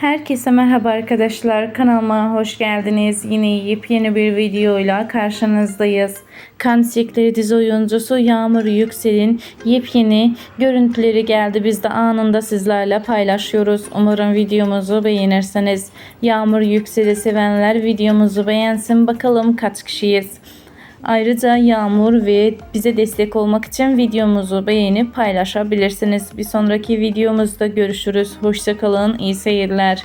Herkese merhaba arkadaşlar. Kanalıma hoş geldiniz. Yine yepyeni bir videoyla karşınızdayız. Kan Çiçekleri dizi oyuncusu Yağmur Yüksel'in yepyeni görüntüleri geldi. Biz de anında sizlerle paylaşıyoruz. Umarım videomuzu beğenirsiniz. Yağmur Yüksel'i sevenler videomuzu beğensin. Bakalım kaç kişiyiz. Ayrıca Yağmur ve bize destek olmak için videomuzu beğenip paylaşabilirsiniz. Bir sonraki videomuzda görüşürüz. Hoşçakalın, iyi seyirler.